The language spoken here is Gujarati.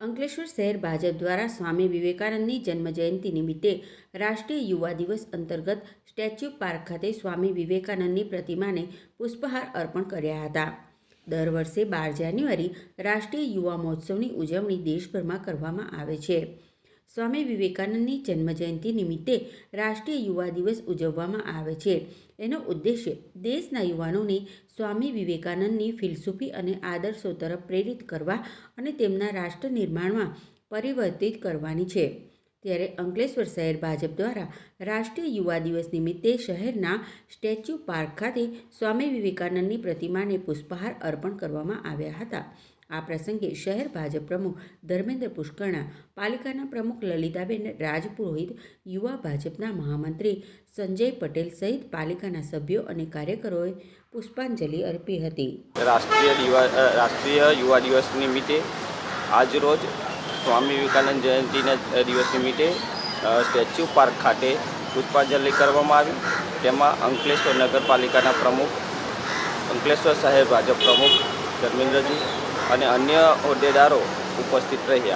અંકલેશ્વર શહેર ભાજપ દ્વારા સ્વામી વિવેકાનંદની જન્મજયંતિ નિમિત્તે રાષ્ટ્રીય યુવા દિવસ અંતર્ગત સ્ટેચ્યુ પાર્ક ખાતે સ્વામી વિવેકાનંદની પ્રતિમાને પુષ્પહાર અર્પણ કર્યા હતા. દર વર્ષે બાર જાન્યુઆરી રાષ્ટ્રીય યુવા મહોત્સવની ઉજવણી દેશભરમાં કરવામાં આવે છે. સ્વામી વિવેકાનંદની જન્મજયંતિ નિમિત્તે રાષ્ટ્રીય યુવા દિવસ ઉજવવામાં આવે છે. એનો ઉદ્દેશ્ય દેશના યુવાનોને સ્વામી વિવેકાનંદની ફિલસૂફી અને આદર્શો તરફ પ્રેરિત કરવા અને તેમના રાષ્ટ્ર નિર્માણમાં પરિવર્તિત કરવાની છે. ત્યારે અંકલેશ્વર શહેર ભાજપ દ્વારા રાષ્ટ્રીય યુવા દિવસ નિમિત્તે શહેરના સ્ટેચ્યુ પાર્ક ખાતે સ્વામી વિવેકાનંદની પ્રતિમાને પુષ્પહાર અર્પણ કરવામાં આવ્યા હતા. આ પ્રસંગે શહેર ભાજપ પ્રમુખ ધર્મેન્દ્ર પુષ્કરણા, પાલિકાના પ્રમુખ લલિતાબેન રાજપુરોહિત, યુવા ભાજપના મહામંત્રી સંજય પટેલ સહિત પાલિકાના સભ્યો અને કાર્યકરોએ પુષ્પાંજલિ અર્પી હતી. રાષ્ટ્રીય રાષ્ટ્રીય યુવા દિવસ નિમિત્તે આજરોજ સ્વામી વિવેકાનંદ જયંતિના દિવસ નિમિત્તે સ્ટેચ્યુ પાર્ક ખાતે પુષ્પાંજલિ કરવામાં આવી. તેમાં અંકલેશ્વર નગરપાલિકાના પ્રમુખ, અંકલેશ્વર શહેર ભાજપ પ્રમુખ ધર્મેન્દ્રજી અને અન્ય હોદ્દેદારો ઉપસ્થિત રહ્યા.